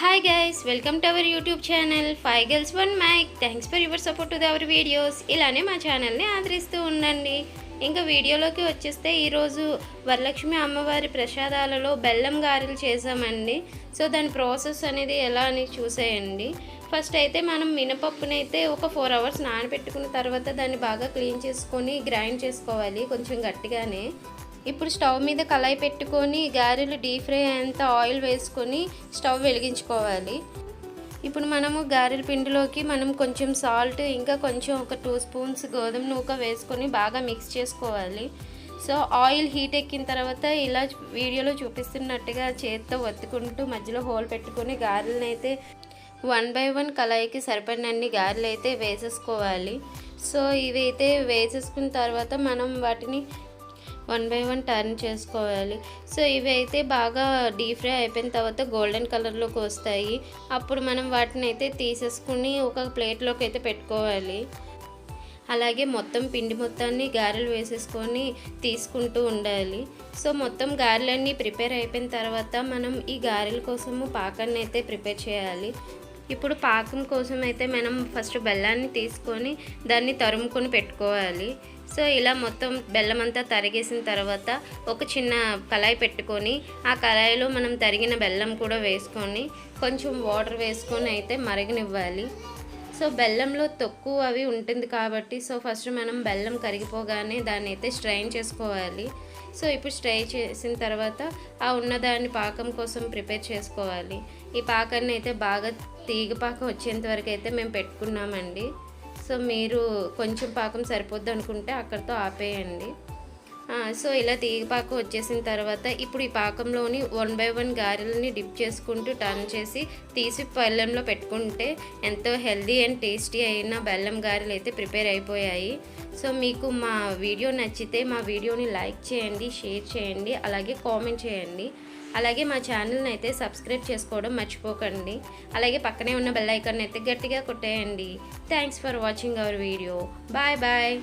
Hi guys welcome to our YouTube channel five girls one mic thanks for your support to our videos ఇలానే మా ఛానల్ని ఆదరిస్తూ ఉండండి. ఇంకా వీడియోలోకి వచ్చేస్తే ఈరోజు వరలక్ష్మి అమ్మవారి ప్రసాదాలలో బెల్లం గారెలు చేసామండి సో దాని ప్రాసెస్ అనేది ఎలా అని చూసేయండి. ఫస్ట్ అయితే మనం మినపప్పునైతే అయితే ఒక ఫోర్ అవర్స్ నానబెట్టుకున్న తర్వాత దాన్ని బాగా క్లీన్ చేసుకొని గ్రైండ్ చేసుకోవాలి కొంచెం గట్టిగానే. ఇప్పుడు స్టవ్ మీద కళాయి పెట్టుకొని గారెలు డీప్ ఫ్రై అయ్యేంత ఆయిల్ వేసుకొని స్టవ్ వెలిగించుకోవాలి. ఇప్పుడు మనము గారెల పిండిలోకి మనం కొంచెం సాల్ట్ ఇంకా కొంచెం ఒక టూ స్పూన్స్ గోధుమ నూక వేసుకొని బాగా మిక్స్ చేసుకోవాలి. సో ఆయిల్ హీట్ ఎక్కిన తర్వాత ఇలా వీడియోలో చూపిస్తున్నట్టుగా చేత్తో ఒత్తుకుంటూ మధ్యలో హోల్ పెట్టుకొని గారెలను అయితే వన్ బై వన్ కళాయికి సరిపడినన్ని గారెలు అయితే వేసేసుకోవాలి. సో ఇవైతే వేసేసుకున్న తర్వాత మనం వాటిని వన్ బై వన్ టర్న్ చేసుకోవాలి. సో ఇవి అయితే బాగా డీప్ ఫ్రై అయిపోయిన తర్వాత గోల్డెన్ కలర్లోకి వస్తాయి. అప్పుడు మనం వాటిని అయితే తీసేసుకుని ఒక ప్లేట్లోకి అయితే పెట్టుకోవాలి. అలాగే మొత్తం పిండి మొత్తాన్ని గారెలు వేసేసుకొని తీసుకుంటూ ఉండాలి. సో మొత్తం గారెలన్నీ ప్రిపేర్ అయిపోయిన తర్వాత మనం ఈ గారెల కోసము పాకాన్ని అయితే ప్రిపేర్ చేయాలి. ఇప్పుడు పాకం కోసం అయితే మనం ఫస్ట్ బెల్లాన్ని తీసుకొని దాన్ని తరుముకొని పెట్టుకోవాలి. సో ఇలా మొత్తం బెల్లం అంతా తరిగేసిన తర్వాత ఒక చిన్న కళాయి పెట్టుకొని ఆ కళాయిలో మనం తరిగిన బెల్లం కూడా వేసుకొని కొంచెం వాటర్ వేసుకొని అయితే మరగనివ్వాలి. సో బెల్లంలో తక్కువ అవి ఉంటుంది కాబట్టి సో ఫస్ట్ మనం బెల్లం కరిగిపోగానే దాన్ని అయితే స్ట్రైన్ చేసుకోవాలి. సో ఇప్పుడు స్ట్రై చేసిన తర్వాత ఆ ఉన్నదాన్ని పాకం కోసం ప్రిపేర్ చేసుకోవాలి. ఈ పాకాన్ని అయితే బాగా తీగ పాకం వచ్చేంత వరకు అయితే మేము పెట్టుకున్నామండి. సో మీరు కొంచెం పాకం సరిపోద్ది అనుకుంటే అక్కడితో ఆపేయండి. సో ఇలా తీగపాకు వచ్చేసిన తర్వాత ఇప్పుడు ఈ పాకంలోని వన్ బై వన్ గారెలని డిప్ చేసుకుంటూ టర్న్ చేసి తీసి పళ్ళెంలో పెట్టుకుంటే ఎంతో హెల్దీ అండ్ టేస్టీ అయిన బెల్లం గారెలు అయితే ప్రిపేర్ అయిపోయాయి. సో మీకు మా వీడియో నచ్చితే మా వీడియోని లైక్ చేయండి షేర్ చేయండి అలాగే కామెంట్ చేయండి. అలాగే మా ఛానల్ని అయితే సబ్స్క్రైబ్ చేసుకోవడం మర్చిపోకండి. అలాగే పక్కనే ఉన్న బెల్ ఐకాన్ అయితే గట్టిగా కొట్టేయండి. Thanks for watching our video. Bye bye.